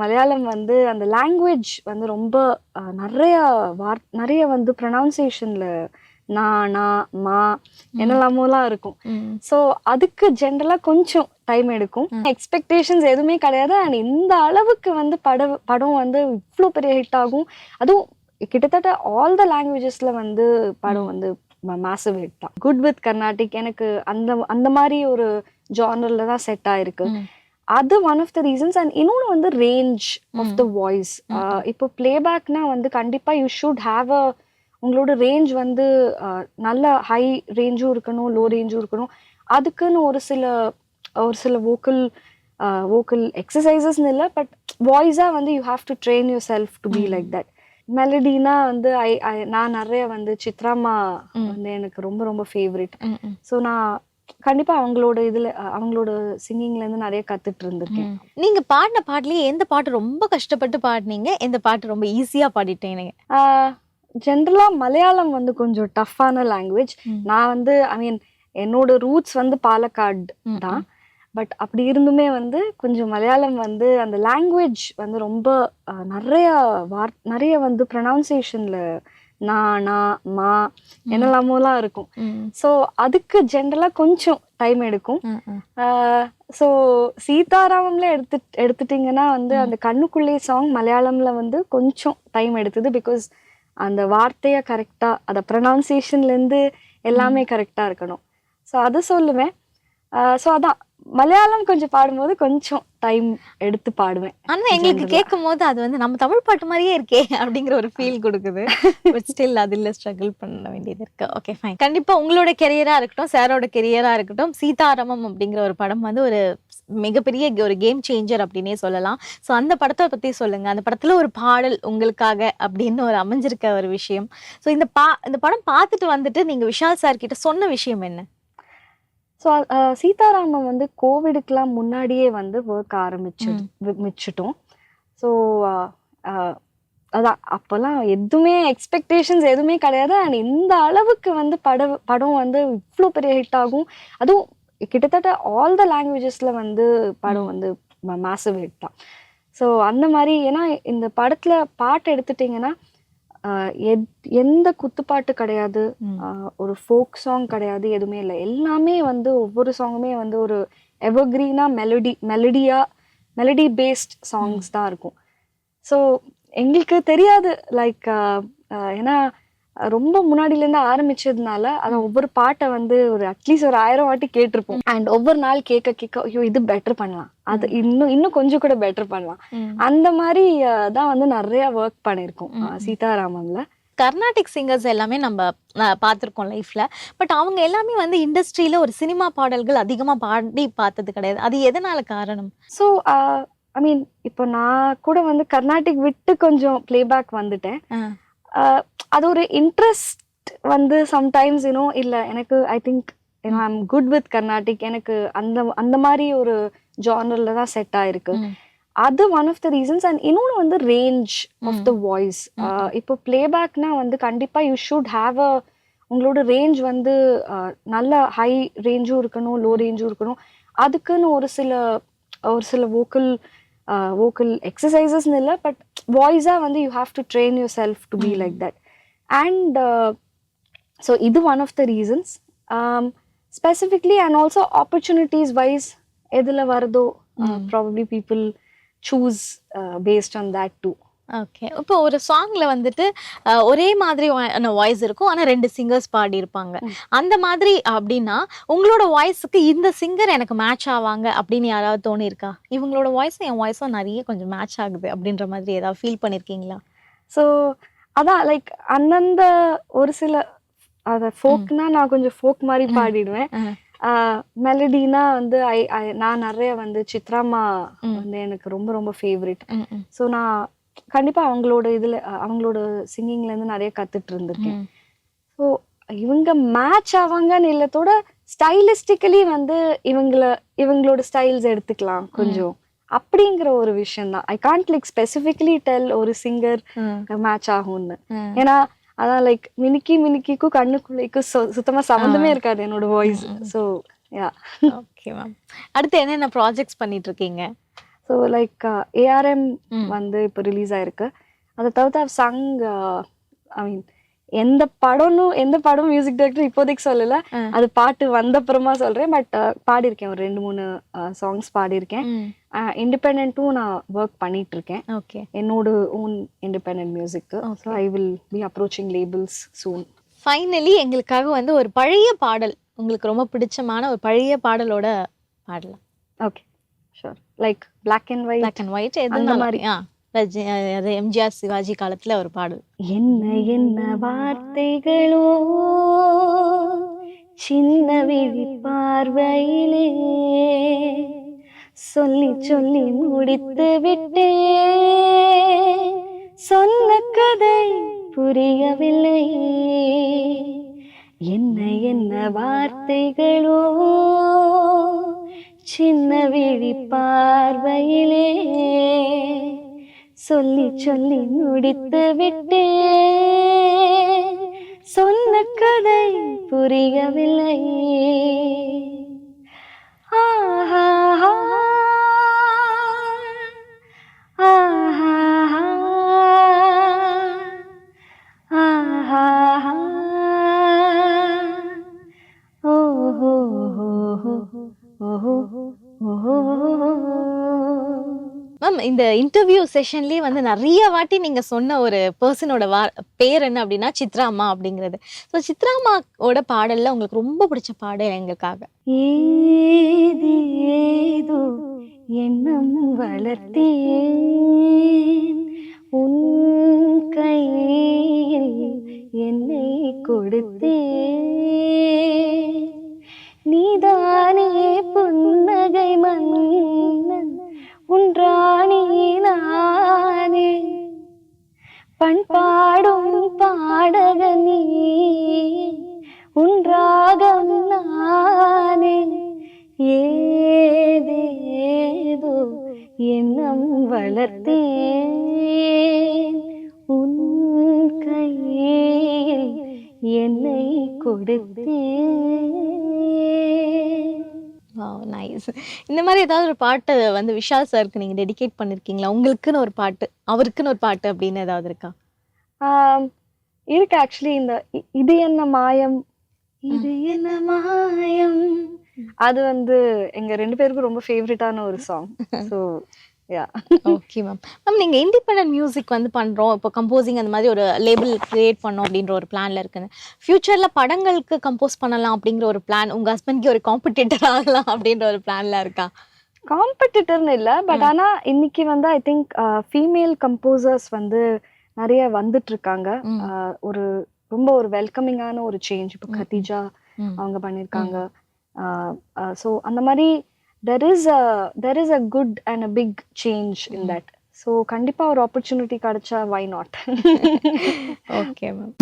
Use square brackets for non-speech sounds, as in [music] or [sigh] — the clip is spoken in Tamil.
மலையாளம் வந்து அந்த லாங்குவேஜ் வந்து ரொம்ப நிறைய வார் நிறைய வந்து ப்ரொனவுன்சியேஷன்ல நா நா மா என்னெல்லாமோலாம் இருக்கும். ஸோ அதுக்கு ஜென்ரலாக கொஞ்சம் டைம் எடுக்கும். எக்ஸ்பெக்டேஷன்ஸ் எதுவுமே கிடையாது. அண்ட் இந்த அளவுக்கு வந்து பட படம் வந்து இவ்வளோ பெரிய ஹிட் ஆகும். அதுவும் கிட்டத்தட்ட ஆல் த லாங்குவேஜஸ்ல வந்து படம் வந்து மேசிவ் ஹிட் தான். குட் வித் கர்நாடிக் எனக்கு அந்த அந்த மாதிரி ஒரு ஜானர்ல தான் செட் ஆயிருக்கு. அது one of the reasons and இன்னொன்று வந்து ரேஞ்ச் ஆஃப் த வாய்ஸ் இப்போ பிளேபேக்னா வந்து கண்டிப்பாக யூ ஷுட் ஹாவ் அ உங்களோட ரேஞ்ச் வந்து அஹ், நல்ல ஹை ரேஞ்சும் இருக்கணும் லோ ரேஞ்சும் இருக்கணும். அதுக்குன்னு ஒரு சில ஒரு சில வோக்கல் வோக்கல் எக்ஸசைசஸ்னு இல்லை பட் வாய்ஸாக வந்து you have to train yourself to be like that மெலடினா வந்து ஐ I- நான் நிறைய வந்து சித்ராமா வந்து எனக்கு ரொம்ப ரொம்ப ஃபேவரட் ஸோ நான் கண்டிப்பா அவங்களோட இதுல அவங்களோட சிங்கிங்ல இருந்து நிறைய கத்துட்டு இருந்திருக்கேன். நீங்க பாடின பாட்டுலயே எந்த பாட்டு ரொம்ப கஷ்டப்பட்டு பாடினீங்க? எந்த பாட்டு ரொம்ப ஈஸியா பாடிட்டீங்க? ஜென்ரலா மலையாளம் வந்து கொஞ்சம் டஃப்பான லாங்குவேஜ். நான் வந்து ஐ மீன் என்னோட ரூட்ஸ் வந்து பாலக்காடு தான். பட் அப்படி இருந்துமே வந்து கொஞ்சம் மலையாளம் வந்து அந்த லாங்குவேஜ் வந்து ரொம்ப நிறைய வார் நிறைய வந்து ப்ரொனவுன்சியேஷன்ல நா நா மா. என்னெல்லாமோலாம் இருக்கும். ஸோ அதுக்கு ஜென்ரலாக கொஞ்சம் டைம் எடுக்கும். ஸோ சீதாராமம்ல எடுத்து எடுத்துட்டிங்கன்னா வந்து அந்த கண்ணுக்குள்ளே சாங் மலையாளம்ல வந்து கொஞ்சம் டைம் எடுத்தது பிகாஸ் அந்த வார்த்தையை கரெக்டாக அதை ப்ரொனவுன்சியேஷன்லேருந்து எல்லாமே கரெக்டாக இருக்கணும். ஸோ அது சொல்லுவேன். ஸோ அதான். மலையாளம் கொஞ்சம் பாடும்போது கொஞ்சம் டைம் எடுத்து பாடுவேன். ஆனா எங்களுக்கு. கேட்கும் போது அது வந்து நம்ம தமிழ் பாட்டு மாதிரியே இருக்கே அப்படிங்கிற ஒரு ஃபீல் கொடுக்குது. [laughs] பட் ஸ்டில் அதுல ஸ்ட்ரகிள் பண்ண வேண்டியது இருக்கு. ஓகே ஃபைன் கண்டிப்பா உங்களோட கெரியரா இருக்கட்டும் சாரோட கெரியரா இருக்கட்டும் சீதாராமம் அப்படிங்கிற ஒரு படம் வந்து ஒரு மிகப்பெரிய ஒரு கேம் சேஞ்சர் அப்படின்னே சொல்லலாம். ஸோ அந்த படத்தை பத்தி சொல்லுங்க. அந்த படத்துல ஒரு பாடல் உங்களுக்காக அப்படின்னு ஒரு அமைஞ்சிருக்க ஒரு விஷயம். ஸோ இந்த பா இந்த படம் பார்த்துட்டு வந்துட்டு நீங்க விஷால் சார் கிட்ட சொன்ன விஷயம் என்ன? ஸோ சீதாராமம் வந்து கோவிடுக்கெலாம் முன்னாடியே வந்து ஒர்க் ஆரம்பிச்சு மிச்சிட்டோம். ஸோ அதான் அப்போல்லாம் எதுவுமே எக்ஸ்பெக்டேஷன்ஸ் எதுவுமே கிடையாது. அண்ட் இந்த அளவுக்கு வந்து பட படம் வந்து இவ்வளோ பெரிய ஹிட் ஆகும். அதுவும் கிட்டத்தட்ட ஆல் த லாங்குவேஜஸ்ல வந்து படம் வந்து மேசிவ் ஹிட் தான். ஸோ அந்த மாதிரி ஏன்னா இந்த படத்துல பாட்டு எடுத்துட்டிங்கன்னா எந்த குத்துப்பாட்டு கிடையாது. ஒரு ஃபோக் சாங் கிடையாது எதுவுமே இல்லை. எல்லாமே வந்து ஒவ்வொரு சாங்குமே வந்து ஒரு எவர்கிரீனா மெலடி மெலடியா மெலடி பேஸ்ட் சாங்ஸ் தான் இருக்கும். ஸோ எங்களுக்கு தெரியாது லைக் ஏன்னா ரொம்ப முன்னாடிலேருந்து ஆரம்பிச்சதுனால அதை ஒவ்வொரு பாட்டை வந்து ஒரு அட்லீஸ்ட் ஒரு ஆயிரம் வாட்டி கேட்டிருப்போம். அண்ட் ஒவ்வொரு நாள் கேட்க கேட்க ஐயோ இது பெட்டர் பண்ணலாம். அது இன்னும் இன்னும் கொஞ்சம் கூட பெட்டர் பண்ணலாம். அந்த மாதிரி தான் வந்து நிறைய ஒர்க் பண்ணியிருக்கோம். அஹ், சீதாராமம்ல கர்நாடிக் சிங்கர்ஸ் எல்லாமே நம்ம பார்த்திருக்கோம் லைஃப்ல பட் அவங்க எல்லாமே வந்து இண்டஸ்ட்ரியில ஒரு சினிமா பாடல்கள் அதிகமா பாடி பார்த்தது கிடையாது. அது எதனால காரணம்? ஸோ ஐ மீன் இப்போ நான் கூட வந்து கர்நாடிக் விட்டு கொஞ்சம் பிளேபேக் வந்துட்டேன். அது ஒரு இன்ட்ரெஸ்ட் வந்து சம்டைம்ஸ் யூனோ இல்லை. எனக்கு I think you know I'm good with Carnatic எனக்கு அந்த அந்த மாதிரி ஒரு ஜானர்ல தான் செட் ஆயிருக்கு. அது one of the reasons and இன்னொன்று வந்து ரேஞ்ச் ஆஃப் த வாய்ஸ் இப்போ பிளேபேக்னா வந்து கண்டிப்பாக யூ ஷுட் ஹாவ் அ உங்களோட ரேஞ்ச் வந்து நல்ல ஹை ரேஞ்சும் இருக்கணும் லோ ரேஞ்சும் இருக்கணும். அதுக்குன்னு ஒரு சில ஒரு சில வோக்கல் வோக்கல் எக்ஸசைசஸ்னு இல்லை பட் வாய்ஸாக வந்து you have to train yourself to be like that and so இது one of the reasons specifically and also opportunities wise எதில் வருதோ probably people choose based on that too okay இப்போ ஒரு சாங்ல வந்துட்டு அஹ், ஒரே மாதிரி வாய்ஸ் இருக்கும். ஆனா ரெண்டு சிங்கர்ஸ் பாடி இருப்பாங்க அந்த மாதிரி அப்படின்னா உங்களோட வாய்ஸுக்கு இந்த சிங்கர் எனக்கு மேட்ச் ஆவாங்க அப்படின்னு யாராவது தோணி இருக்கா இவங்களோட வாய்ஸும் என் வாய்ஸும் நிறைய கொஞ்சம் மேட்ச் ஆகுது அப்படின்ற மாதிரி ஏதாவது ஃபீல் பண்ணிருக்கீங்களா? ஸோ அதான் லைக் அந்தந்த ஒரு சில அத ஃபோக்னா நான் கொஞ்சம் ஃபோக் மாதிரி பாடிடுவேன். மெலடினா வந்து ஐ நான் நிறைய வந்து சித்ராமா வந்து எனக்கு ரொம்ப ரொம்ப ஃபேவரட் ஸோ நான் கண்டிப்பா அவங்களோட இதுல அவங்களோட சிங்கிங்ல இருந்து நிறைய கத்துட்டு இருந்திருக்கேன். ஸோ இவங்க மேட்ச் ஆவாங்கன்னு இல்லத்தோட ஸ்டைலிஸ்டிக்கலி வந்து இவங்கள இவங்களோட ஸ்டைல்ஸ் எடுத்துக்கலாம் கொஞ்சம். அப்படிங்கிற ஒரு விஷயம் தான் I can't like specifically tell ஒரு சிங்கர் மேட்ச் ஆகும்னு. ஏன்னா அதான் லைக் மினிக்கி மினிக்கிக்கும் கண்ணுக்குள்ளைக்கும் சுத்தமா சம்மந்தமே இருக்காது என்னோட voice so yeah okay ma'am அடுத்து என்னென்ன ப்ராஜெக்ட்ஸ் பண்ணிட்டு இருக்கீங்க ஸோ லைக் ஏஆர்எம். வந்து இப்போ ரிலீஸ் ஆயிருக்கு. அதை தவிர்த்து சங் ஐ மீன் எந்த படம்னு எந்த படம் மியூசிக் டைரக்டர் இப்போதைக்கு சொல்லல. அது பாட்டு வந்தப்புறமா சொல்றேன் பட் பாடியிருக்கேன். ஒரு ரெண்டு மூணு சாங்ஸ் பாடியிருக்கேன். இண்டிபெண்ட்டும் நான் ஒர்க் பண்ணிட்டு இருக்கேன் ஓகே. என்னோட own independent music so I will be approaching labels soon finally எங்களுக்காக வந்து ஒரு பழைய பாடல் உங்களுக்கு ரொம்ப பிடிச்சமான ஒரு பழைய பாடலோட பாடலாம். Okay sure like black and white black and white எது மாதிரி. ஆ. அது எம்ஜிஆர் சிவாஜி காலத்துல ஒரு பாடல். என்ன என்ன வார்த்தைகளோ சின்ன விழி பார்வையிலே சொல்லி சொல்லி முடித்து விட்டே. சொன்ன கதை புரியவில்லை. என்ன என்ன வார்த்தைகளோ சின்ன விழி பார்வையிலே சொல்லி சொல்லி முடித்து விட்டே. சொன்ன கதை புரியவில்லை. ஆஹா. ஆஹா. இந்த இன்டர்வியூ செஷன்லயே வந்து நிறைய வாட்டி நீங்க சொன்ன ஒரு பர்சனோட வா பேர் என்ன அப்படின்னா சித்ராமா அப்படிங்கிறது. ஸோ சித்ராமாவோட பாடல்ல உங்களுக்கு ரொம்ப பிடிச்ச பாடல் எங்களுக்காக. ஏதோ எண்ணம் வளர்த்தேன். உன் கை வளர்த்தேன். உன் கையில் என்னை கொடுத்தேன். நைஸ் இந்த மாதிரி ஏதாவது ஒரு பாட்டு வந்து விஷால் சாருக்கு நீங்க டெடிகேட் பண்ணிருக்கீங்களா? உங்களுக்குன்னு ஒரு பாட்டு அவருக்குன்னு ஒரு பாட்டு அப்படின்னு ஏதாவது இருக்கா? இருக்கு ஆக்சுவலி இந்த இது என்ன மாயம்? இது என்ன மாயம்? அது வந்து எங்க ரெண்டு பேருக்கும் ரொம்ப ஃபேவரட்டான ஒரு song so yeah okay ma'am ma'am நீங்க இண்டிபெண்டன்ட் மியூசிக் வந்து பண்றோம். இப்போ கம்போசிங் அந்த மாதிரி ஒரு லேபிள் கிரியேட் பண்ணோம் அப்படின்ற ஒரு பிளான்ல இருக்குன்னு. ஃபியூச்சர்ல படங்களுக்கு கம்போஸ் பண்ணலாம் அப்படிங்கிற ஒரு பிளான் உங்க ஹஸ்பண்ட்க்கு ஒரு காம்படிட்டர் ஆகலாம் அப்படின்ற ஒரு பிளான்ல இருக்கா? காம்படிட்டர்னு இல்லை பட் ஆனா இன்னைக்கு வந்து ஐ திங்க் ஃபீமேல் கம்போசர்ஸ் வந்து நிறைய வந்துட்டு இருக்காங்க. ஒரு ரொம்ப ஒரு வெல்கமிங்கான ஒரு சேஞ்ச் இப்போ ம். அவங்க பண்ணியிருக்காங்க ஸோ அந்த மாதிரி there is a there is a good and a big change in that so கண்டிப்பாக ஒரு ஆப்பர்ச்சுனிட்டி கிடைச்சா வை நாட் ஓகே மேம்